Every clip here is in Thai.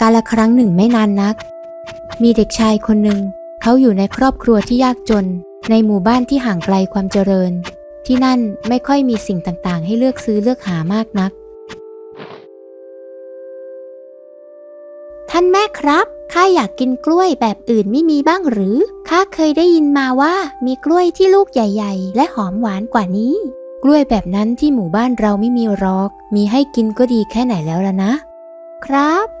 กาลครั้งหนึ่งไม่นานนัก มีเด็กชายคนหนึ่ง เขาอยู่ในครอบครัวที่ยากจน ในหมู่บ้านที่ห่างไกลความเจริญ ที่นั่นไม่ค่อยมีสิ่งต่างๆ ให้เลือกซื้อเลือกหามากนัก ท่านแม่ครับข้าอยากกินกล้วยแบบอื่นไม่มีบ้างหรือข้าเคยได้ยินมาว่ามีกล้วยที่ลูกใหญ่ ๆ และหอมหวานกว่านี้ กล้วยแบบนั้นที่หมู่บ้านเราไม่มีหรอก มีให้กินก็ดีแค่ไหนแล้วล่ะนะ ครับ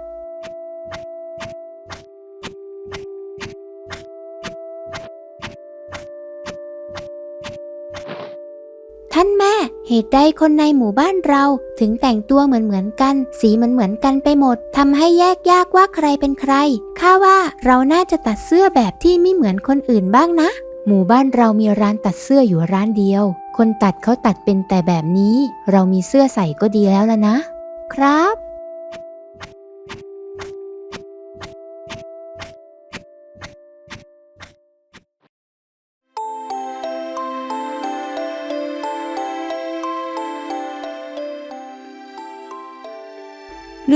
เหตุใดคนในหมู่บ้านเราถึงแต่งตัวเหมือนเหมือนๆกัน สีเหมือนเหมือนๆกันไปหมดทำให้แยกยากว่าใครเป็นใครข้าว่าเราน่าจะตัดเสื้อแบบที่ไม่เหมือนคนอื่นบ้างนะ หมู่บ้านเรามีร้านตัดเสื้ออยู่ร้านเดียว คนตัดเขาตัดเป็นแต่แบบนี้ เรามีเสื้อใส่ก็ดีแล้วล่ะนะ ครับ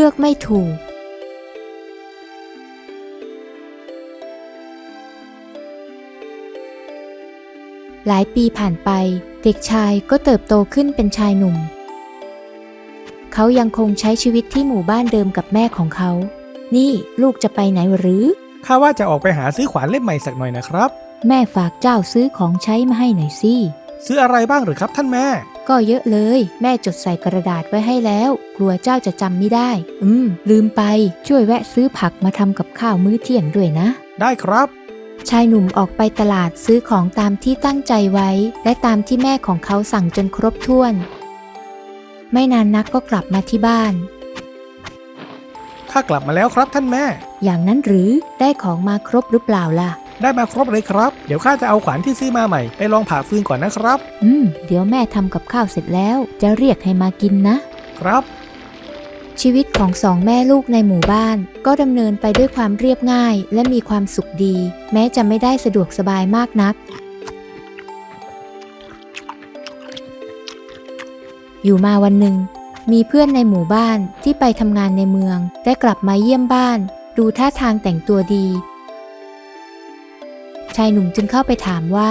ลือกไม่ถูก หลายปีผ่านไป เด็กชายก็เติบโตขึ้นเป็นชายหนุ่ม เขายังคงใช้ชีวิตที่หมู่บ้านเดิมกับแม่ของเขา นี่ลูกจะไปไหนหรือ ข้าว่าจะออกไปหาซื้อขวานเล่มใหม่สักหน่อยนะครับ แม่ฝากเจ้าซื้อของใช้มาให้หน่อยสิ ซื้ออะไรบ้างหรือครับท่านแม่ ก็เยอะเลย แม่จดใส่กระดาษไว้ให้แล้ว กลัวเจ้าจะจำไม่ได้ อืม ลืมไป ช่วยแวะซื้อผักมาทำกับข้าวมื้อเที่ยงด้วยนะ ได้ครับ ชายหนุ่มออกไปตลาดซื้อของตามที่ตั้งใจไว้ และตามที่แม่ของเขาสั่งจนครบถ้วน ไม่นานนักก็กลับมาที่บ้าน ข้ากลับมาแล้วครับท่านแม่ อย่างนั้นหรือได้ของมาครบหรือเปล่าล่ะ ได้มาครบเลยครับ เดี๋ยวข้าจะเอาขวานที่ซื้อมาใหม่ไปลองผ่าฟืนก่อนนะครับ อืม เดี๋ยวแม่ทำกับข้าวเสร็จแล้ว จะเรียกให้มากินนะ ครับ ชีวิตของสองแม่ลูกในหมู่บ้าน ก็ดำเนินไปด้วยความเรียบง่าย และมีความสุขดี แม้จะไม่ได้สะดวกสบายมากนัก อยู่มาวันหนึ่ง มีเพื่อนในหมู่บ้านที่ไปทำงานในเมือง ได้กลับมาเยี่ยมบ้าน ดูท่าทางแต่งตัวดี ชายหนุ่มจึงเข้าไปถามว่า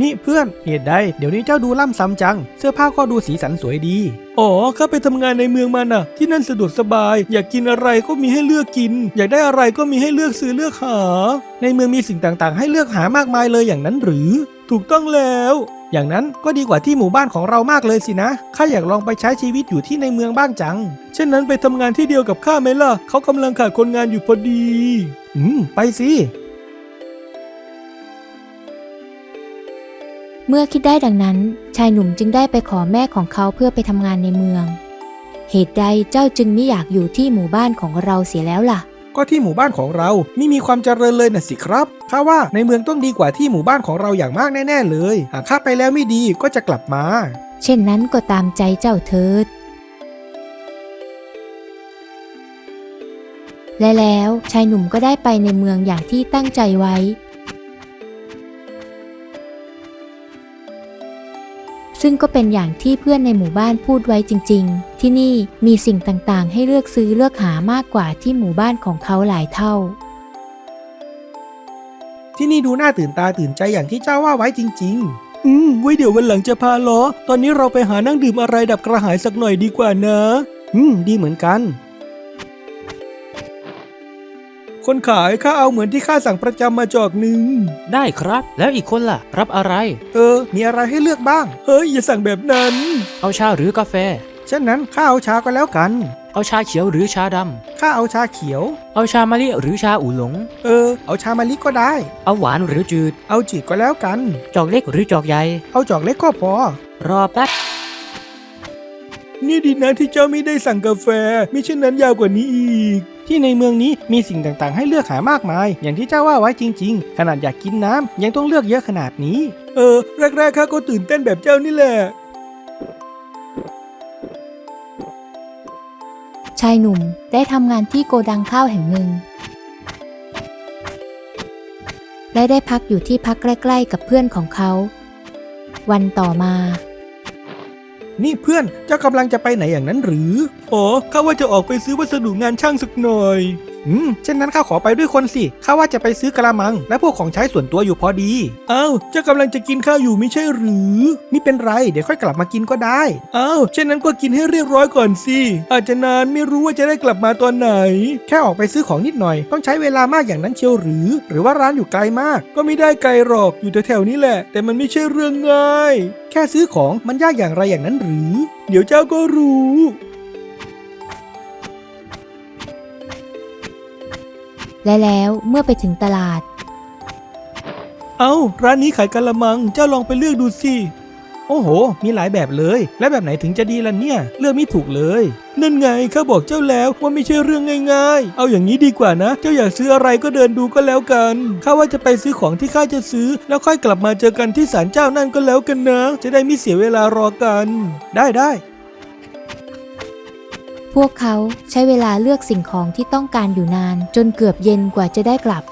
นี่เพื่อนเหตุใดเดี๋ยวนี้เจ้าดูล่ำซ้ำจัง เสื้อผ้าก็ดูสีสันสวยดี อ๋อข้าไปทำงานในเมืองมาน่ะ ที่นั่นสะดวกสบาย อยากกินอะไรก็มีให้เลือกกิน อยากได้อะไรก็มีให้เลือกซื้อเลือกหา ในเมืองมีสิ่งต่างๆ ให้เลือกหามากมายเลยอย่างนั้นหรือ ถูกต้องแล้ว อย่างนั้นก็ดีกว่าที่หมู่บ้านของเรามากเลยสินะข้าอยากลองไปใช้ชีวิตอยู่ที่ในเมืองบ้างจัง เช่นนั้นไปทำงานที่เดียวกับข้าไหมล่ะเขากำลังขาดคนงานอยู่พอดี อืม ไปสิ เมื่อคิดได้ดังนั้น ชายหนุ่มจึงได้ไปขอแม่ของเขาเพื่อไปทำงานในเมือง เหตุใดเจ้าจึงไม่อยากอยู่ที่หมู่บ้านของเราเสียแล้วล่ะ ก็ที่หมู่บ้านของเราไม่มีความเจริญเลยน่ะสิครับข้าว่าในเมืองต้องดีกว่าที่หมู่บ้านของเราอย่างมากแน่ ๆ เลย หากข้าไปแล้วไม่ดีก็จะกลับมา เช่นนั้นก็ตามใจเจ้าเถิด และแล้วชายหนุ่มก็ได้ไปในเมืองอย่างที่ตั้งใจไว้ ซึ่งก็เป็นอย่างที่เพื่อนในหมู่บ้านพูดไว้จริง ๆ ที่นี่มีสิ่งต่างๆ ให้เลือกซื้อเลือกหามากกว่าที่หมู่บ้านของเขาหลายเท่า ที่นี่ดูน่าตื่นตาตื่นใจอย่างที่เจ้าว่าไว้จริง ๆ อืม ไว้เดี๋ยววันหลังจะพาล้อ ตอนนี้เราไปหานั่งดื่มอะไรดับกระหายสักหน่อยดีกว่านะ อืม ดีเหมือนกัน คนขายข้าเอาเหมือนที่ข้าสั่งประจำมาจอกหนึ่ง ได้ครับ แล้วอีกคนล่ะ รับอะไร เออ มีอะไรให้เลือกบ้าง เฮ้ย อย่าสั่งแบบนั้น เอาชาหรือกาแฟเช่นนั้นข้าเอาชาก็แล้วกัน เอาชาเขียวหรือชาดข้าเอาชาเขียวำ เอาชามะลิหรือชาอูหลง เออ เอาชามะลิก็ได้ เอาหวานหรือจืด เอาจืดก็แล้วกัน จอกเล็กหรือจอกใหญ่ เอาจอกเล็กก็พอ รอแป๊บ นี่ดีนะที่เจ้าไม่ได้สั่งกาแฟมิเช่นนั้นยาวกว่านี้อีก ที่ในเมืองนี้มีสิ่งต่างๆ ให้เลือกหามากมาย อย่างที่เจ้าว่าไว้จริง ๆ ขนาดอยากกินน้ำยังต้องเลือกเยอะขนาดนี้ เออ แรกๆข้าก็ตื่นเต้นแบบเจ้านี่แหละชายหนุ่มได้ทำงานที่โกดังข้าวแห่งหนึ่ง และได้พักอยู่ที่พักใกล้ ๆ กับเพื่อนของเขา วันต่อมา นี่เพื่อนเจ้ากำลังจะไปไหนอย่างนั้นหรือ อ๋อข้าว่าจะออกไปซื้อวัสดุงานช่างสักหน่อย อืม เช่นนั้นข้าขอไปด้วยคนสิ ข้าว่าจะไปซื้อกระมัง และพวกของใช้ส่วนตัวอยู่พอดี อ้าวเจ้ากำลังจะกินข้าวอยู่ไม่ใช่หรือ ไม่เป็นไรเดี๋ยวค่อยกลับมากินก็ได้ อ้าว เช่นนั้นก็กินให้เรียบร้อยก่อนสิ อาจจะนานไม่รู้ว่าจะได้กลับมาตอนไหน แค่ออกไปซื้อของนิดหน่อย ต้องใช้เวลามากอย่างนั้นเชียวหรือ หรือว่าร้านอยู่ไกลมาก ก็ไม่ได้ไกลหรอก อยู่แถวๆนี้แหละ แต่มันไม่ใช่เรื่องง่าย แค่ซื้อของมันยากอย่างไรอย่างนั้นหรือ เดี๋ยวเจ้าก็รู้ และแล้วเมื่อไปถึงตลาด เอา้า ร้านนี้ขายกะละมัง เจ้าลองไปเลือกดูสิ โอ้โห มีหลายแบบเลย และแบบไหนถึงจะดีล่ะเนี่ย เลือกไม่ถูกเลย นั่นไงข้าบอกเจ้าแล้วว่าไม่ใช่เรื่องง่าย ๆ เอาอย่างนี้ดีกว่านะ เจ้าอยากซื้ออะไรก็เดินดูก็แล้วกัน ข้าว่าจะไปซื้อของที่ข้าจะซื้อ แล้วค่อยกลับมาเจอกันที่ศาลเจ้านั่นก็แล้วกันนะ จะได้ไม่เสียเวลารอกัน ได้ได้ พวกเขาใช้เวลาเลือกสิ่งของที่ต้องการอยู่นาน จนเกือบเย็นกว่าจะได้กลับ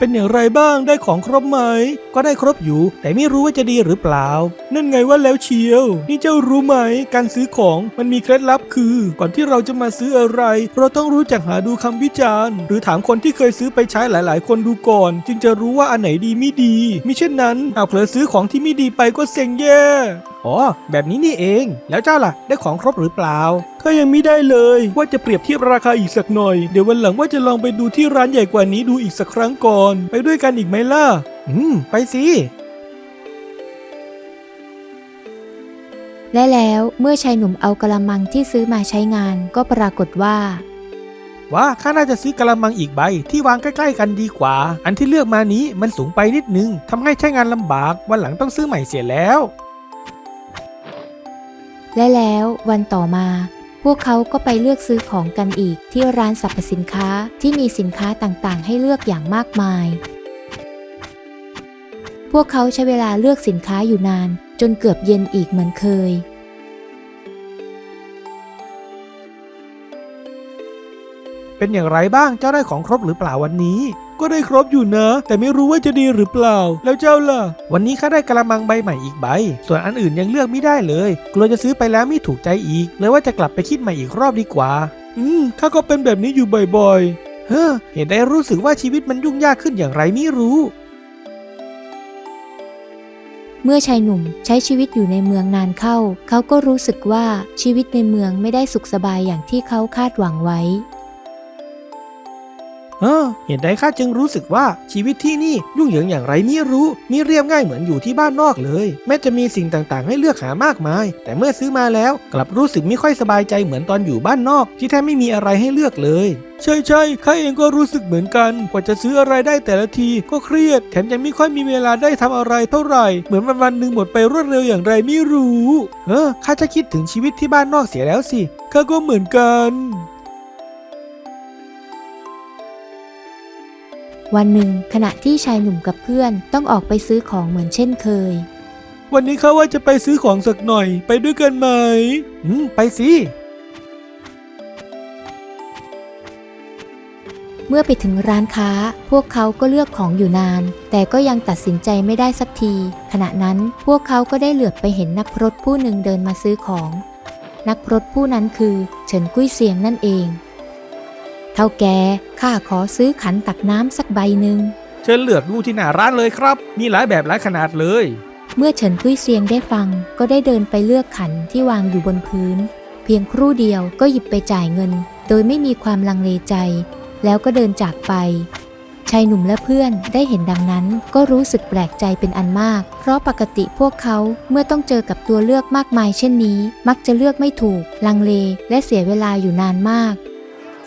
เป็นอย่างไรบ้างได้ของครบไหม ก็ได้ครบอยู่ แต่ไม่รู้ว่าจะดีหรือเปล่า นั่นไงว่าแล้วเชียว นี่เจ้ารู้ไหม การซื้อของมันมีเคล็ดลับคือ ก่อนที่เราจะมาซื้ออะไร เราต้องรู้จักหาดูคำวิจารณ์ หรือถามคนที่เคยซื้อไปใช้หลาย ๆ คนดูก่อน จึงจะรู้ว่าอันไหนดีไม่ดีมิเช่นนั้นหากเผลอซื้อของที่ไม่ดีไปก็เซ็งแย่อ๋อ แบบนี้นี่เอง แล้วเจ้าล่ะ ได้ของครบหรือเปล่าก็ยังไม่ได้เลย ว่าจะเปรียบเทียบราคาอีกสักหน่อย เดี๋ยววันหลังว่าจะลองไปดูที่ร้านใหญ่กว่านี้ดูอีกสักครั้งก่อน ไปด้วยกันอีกไหมล่ะ อืม ไปสิ และแล้วเมื่อชายหนุ่มเอากระมังที่ซื้อมาใช้งานก็ปรากฏว่าว่าข้าน่าจะซื้อกระมังอีกใบที่วางใกล้ๆกันดีกว่า อันที่เลือกมานี้มันสูงไปนิดนึงทำให้ใช้งานลำบาก วันหลังต้องซื้อใหม่เสียแล้ว และแล้ววันต่อมา พวกเขาก็ไปเลือกซื้อของกันอีกที่ร้านสรรพสินค้าที่มีสินค้าต่างๆ ให้เลือกอย่างมากมาย พวกเขาใช้เวลาเลือกสินค้าอยู่นาน จนเกือบเย็นอีกเหมือนเคย เป็นอย่างไรบ้างเจ้าได้ของครบหรือเปล่าวันนี้ ก็ได้ครบอยู่นะ แต่ไม่รู้ว่าจะดีหรือเปล่า แล้วเจ้าล่ะ วันนี้ข้าได้กระมังใบใหม่อีกใบ ส่วนอันอื่นยังเลือกไม่ได้เลย กลัวจะซื้อไปแล้วไม่ถูกใจอีก เลยว่าจะกลับไปคิดใหม่อีกรอบดีกว่า อืมข้าก็เป็นแบบนี้อยู่บ่อยๆ เฮ้อเห็นได้รู้สึกว่าชีวิตมันยุ่งยากขึ้นอย่างไรไม่รู้ เมื่อชายหนุ่มใช้ชีวิตอยู่ในเมืองนานเข้า เขาก็รู้สึกว่าชีวิตในเมืองไม่ได้สุขสบายอย่างที่เขาคาดหวังไว้ เออ เห็นได้ข้าจึงรู้สึกว่าชีวิตที่นี่ยุ่งเหยิงอย่างไรไม่รู้มิเรียบง่ายเหมือนอยู่ที่บ้านนอกเลย แม้จะมีสิ่งต่างๆ ให้เลือกหามากมาย แต่เมื่อซื้อมาแล้วกลับรู้สึกไม่ค่อยสบายใจเหมือนตอนอยู่บ้านนอก ที่แทบไม่มีอะไรให้เลือกเลยใช่ใช่ข้าเองก็รู้สึกเหมือนกัน กว่าจะซื้ออะไรได้แต่ละทีก็เครียด แถมยังไม่ค่อยมีเวลาได้ทำอะไรเท่าไหร่ เหมือนวันวันหนึ่งหมดไปรวดเร็วอย่างไรไม่รู้ เออข้าจะคิดถึงชีวิตที่บ้านนอกเสียแล้วสิ ข้าก็เหมือนกัน วันหนึ่งขณะที่ชายหนุ่มกับเพื่อนต้องออกไปซื้อของเหมือนเช่นเคย วันนี้เขาว่าจะไปซื้อของสักหน่อยไปด้วยกันไหม อืม ไปสิ เมื่อไปถึงร้านค้า พวกเขาก็เลือกของอยู่นาน แต่ก็ยังตัดสินใจไม่ได้สักที ขณะนั้นพวกเขาก็ได้เหลือบไปเห็นนักพรตผู้หนึ่งเดินมาซื้อของ นักพรตผู้นั้นคือเฉินกุ้ยเซียงนั่นเองเท่าแกข้าขอซื้อขันตักน้ำสักใบหนึ่ง เชิญเลือกดูที่หน้าร้านเลยครับ มีหลายแบบหลายขนาดเลย เมื่อเฉินกุ้ยเซียงได้ฟัง ก็ได้เดินไปเลือกขันที่วางอยู่บนพื้น เพียงครู่เดียวก็หยิบไปจ่ายเงิน โดยไม่มีความลังเลใจ แล้วก็เดินจากไป ชายหนุ่มและเพื่อนได้เห็นดังนั้น ก็รู้สึกแปลกใจเป็นอันมาก เพราะปกติพวกเขาเมื่อต้องเจอกับตัวเลือกมากมาย เช่นนี้ มักจะเลือกไม่ถูก ลังเล และเสียเวลาอยู่นานมาก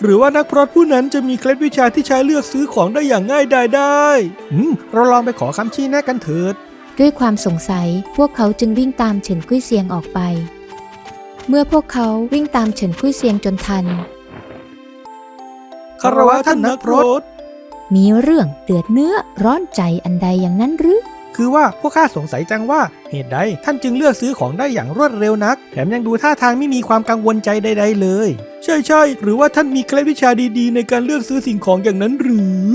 หรือว่านักพรตผู้นั้นจะมีเคล็ดวิชาที่ใช้เลือกซื้อของได้อย่างง่ายดายได้อืมเราลองไปขอคำชี้แนะกันเถิด ด้วยความสงสัยพวกเขาจึงวิ่งตามเฉินกุ้ยเซียงออกไป เมื่อพวกเขาวิ่งตามเฉินกุ้ยเซียงจนทันคารวะท่านนักพรตมีเรื่องเดือดเนื้อร้อนใจอันใดอย่างนั้นหรือ คือว่าพวกข้าสงสัยจังว่าเหตุใดท่านจึงเลือกซื้อของได้อย่างรวดเร็วนัก แถมยังดูท่าทางไม่มีความกังวลใจใด ๆ เลย ใช่ใช่หรือว่าท่านมีเคล็ดวิชาดีๆ ในการเลือกซื้อสิ่งของอย่างนั้นหรือ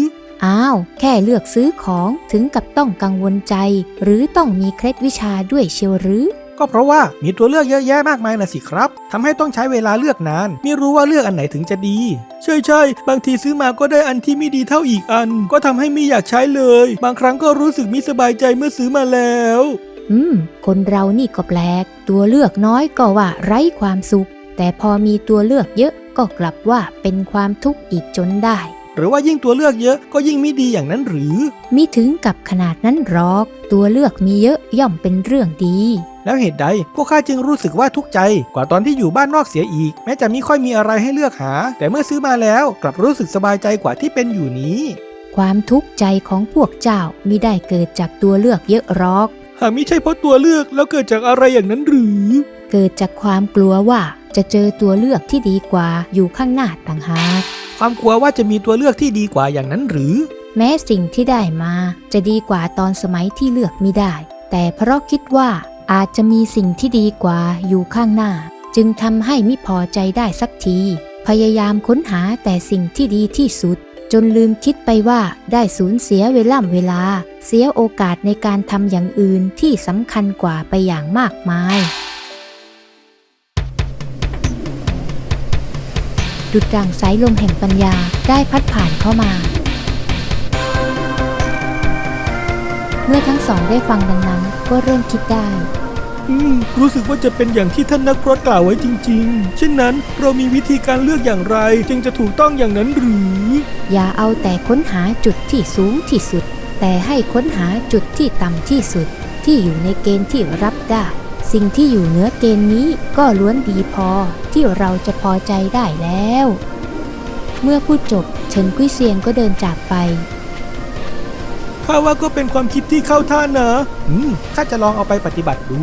อ้าว แค่เลือกซื้อของถึงกับต้องกังวลใจ หรือต้องมีเคล็ดวิชาด้วยเชียวหรือ ก็เพราะว่ามีตัวเลือกเยอะแยะมากมายนะสิครับทำให้ต้องใช้เวลาเลือกนาน ไม่รู้ว่าเลือกอันไหนถึงจะดี ใช่ใช่บางทีซื้อมาก็ได้อันที่ไม่ดีเท่าอีกอัน ก็ทำให้ไม่อยากใช้เลย บางครั้งก็รู้สึกไม่สบายใจเมื่อซื้อมาแล้ว อืม คนเรานี่ก็แปลก ตัวเลือกน้อยก็ว่าไร้ความสุข แต่พอมีตัวเลือกเยอะก็กลับว่าเป็นความทุกข์อีกจนได้ หรือว่ายิ่งตัวเลือกเยอะก็ยิ่งไม่ดีอย่างนั้นหรือ มิถึงกับขนาดนั้นหรอก ตัวเลือกมีเยอะย่อมเป็นเรื่องดี แล้วเหตุใดพวกข้าจึงรู้สึกว่าทุกข์ใจ กว่าตอนที่อยู่บ้านนอกเสียอีก แม้จะไม่ค่อยมีอะไรให้เลือกหา แต่เมื่อซื้อมาแล้วกลับรู้สึกสบายใจกว่าที่เป็นอยู่นี้ ความทุกข์ใจของพวกเจ้ามิได้เกิดจากตัวเลือกเยอะหรอก หากไม่ใช่เพราะตัวเลือกแล้วเกิดจากอะไรอย่างนั้นหรือ เกิดจากความกลัวว่าจะเจอตัวเลือกที่ดีกว่าอยู่ข้างหน้าต่างหากความกลัวว่าจะมีตัวเลือกที่ดีกว่าอย่างนั้นหรือ แม้สิ่งที่ได้มาจะดีกว่าตอนสมัยที่เลือกไม่ได้ แต่เพราะคิดว่าอาจจะมีสิ่งที่ดีกว่าอยู่ข้างหน้า จึงทำให้ไม่พอใจได้สักที พยายามค้นหาแต่สิ่งที่ดีที่สุด จนลืมคิดไปว่าได้สูญเสียเวล่ำเวลา เสียโอกาสในการทำอย่างอื่นที่สำคัญกว่าไปอย่างมากมาย ดุดดังสายลมแห่งปัญญาได้พัดผ่านเข้ามา เมื่อทั้งสองได้ฟังดังนั้นก็เริ่มคิดได้อืมรู้สึกว่าจะเป็นอย่างที่ท่านนักพรตกล่าวไว้จริง ๆ เช่นนั้นเรามีวิธีการเลือกอย่างไร จึงจะถูกต้องอย่างนั้นหรือ อย่าเอาแต่ค้นหาจุดที่สูงที่สุด แต่ให้ค้นหาจุดที่ต่ำที่สุด ที่อยู่ในเกณฑ์ที่รับได้ สิ่งที่อยู่เหนือเกณฑ์นี้ก็ล้วนดีพอที่เราจะพอใจได้แล้ว เมื่อพูดจบเฉินกุ้ยเซียงก็เดินจากไปข้าว่าก็เป็นความคิดที่เข้าท่านะอืมข้าจะลองเอาไปปฏิบัติดู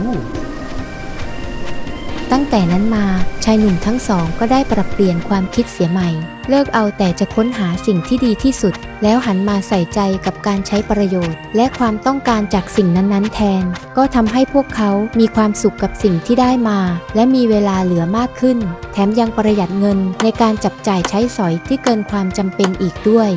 ตั้งแต่นั้นมาชายหนุ่มทั้งสองก็ได้ปรับเปลี่ยนความคิดเสียใหม่ เลิกเอาแต่จะค้นหาสิ่งที่ดีที่สุด แล้วหันมาใส่ใจกับการใช้ประโยชน์ และความต้องการจากสิ่งนั้นๆ แทน ก็ทำให้พวกเขามีความสุขกับสิ่งที่ได้มา และมีเวลาเหลือมากขึ้น แถมยังประหยัดเงินในการจับจ่ายใช้สอยที่เกินความจำเป็นอีกด้วย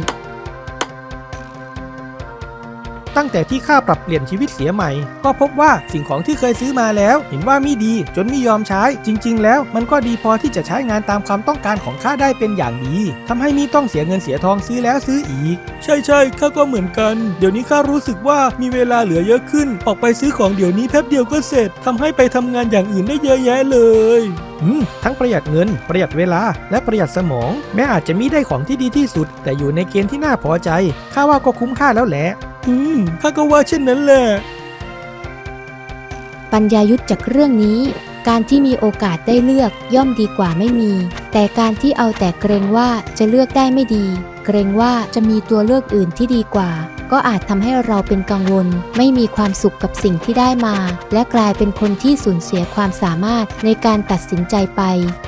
ตั้งแต่ที่ข้าปรับเปลี่ยนชีวิตเสียใหม่ ก็พบว่าสิ่งของที่เคยซื้อมาแล้ว เห็นว่าไม่ดีจนไม่ยอมใช้ จริง ๆ แล้วมันก็ดีพอที่จะใช้งานตามความต้องการของข้าได้เป็นอย่างดีทำให้มีต้องเสียเงินเสียทองซื้อแล้วซื้ออีก ใช่ใช่ข้าก็เหมือนกัน เดี๋ยวนี้ข้ารู้สึกว่ามีเวลาเหลือเยอะขึ้น ออกไปซื้อของเดี๋ยวนี้แป๊บเดียวก็เสร็จทำให้ไปทำงานอย่างอื่นได้เยอะแยะเลยอืมทั้งประหยัดเงิน ประหยัดเวลา และประหยัดสมอง แม้อาจจะมิได้ของที่ดีที่สุด แต่อยู่ในเกณฑ์ที่น่าพอใจข้าว่าก็คุ้มค่าแล้วแหละ อืมข้าก็ว่าเช่นนั้นแหละ ปัญญายุทธจากเรื่องนี้ การที่มีโอกาสได้เลือกย่อมดีกว่าไม่มี แต่การที่เอาแต่เกรงว่าจะเลือกได้ไม่ดี เกรงว่าจะมีตัวเลือกอื่นที่ดีกว่า ก็อาจทำให้เราเป็นกังวล ไม่มีความสุขกับสิ่งที่ได้มา และกลายเป็นคนที่สูญเสียความสามารถในการตัดสินใจไป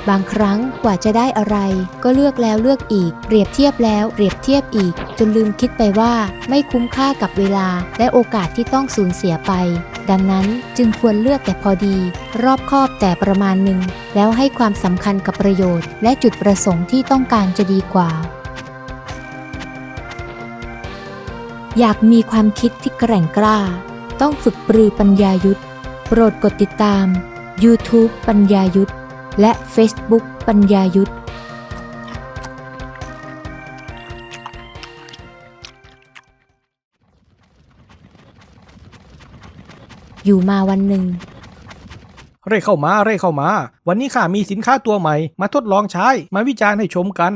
บางครั้งกว่าจะได้อะไร ก็เลือกแล้วเลือกอีก เปรียบเทียบแล้วเปรียบเทียบอีก จนลืมคิดไปว่า ไม่คุ้มค่ากับเวลา และโอกาสที่ต้องสูญเสียไปดังนั้นจึงควรเลือกแต่พอดี รอบคอบแต่ประมาณหนึ่ง แล้วให้ความสำคัญกับประโยชน์ และจุดประสงค์ที่ต้องการจะดีกว่า อยากมีความคิดที่แกร่งกล้า ต้องฝึกปรือปัญญายุทธโปรดกดติดตาม YouTube ปัญญายุทธและ Facebook ปัญญายุทธอยู่มาวันหนึ่ง เร่เข้ามา เร่เข้ามา วันนี้ข้ามีสินค้าตัวใหม่ มาทดลองใช้ มาวิจารณ์ให้ชมกัน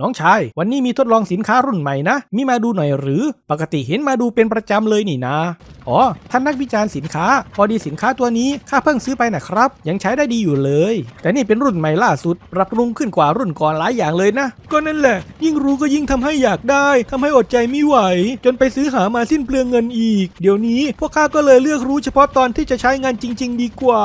น้องชาย วันนี้มีทดลองสินค้ารุ่นใหม่นะ มีมาดูหน่อยหรือ ปกติเห็นมาดูเป็นประจำเลยนี่นะอ๋อ ท่านนักวิจารณ์สินค้า พอดีสินค้าตัวนี้ข้าเพิ่งซื้อไปนะครับ ยังใช้ได้ดีอยู่เลย แต่นี่เป็นรุ่นใหม่ล่าสุด ปรับปรุงขึ้นกว่ารุ่นก่อนหลายอย่างเลยนะ ก็นั่นแหละ ยิ่งรู้ก็ยิ่งทำให้อยากได้ทำให้อดใจไม่ไหว จนไปซื้อหามาสิ้นเปลืองเงินอีก เดี๋ยวนี้ พวกข้าก็เลยเลือกรู้เฉพาะตอนที่จะใช้งานจริง ๆ ดีกว่า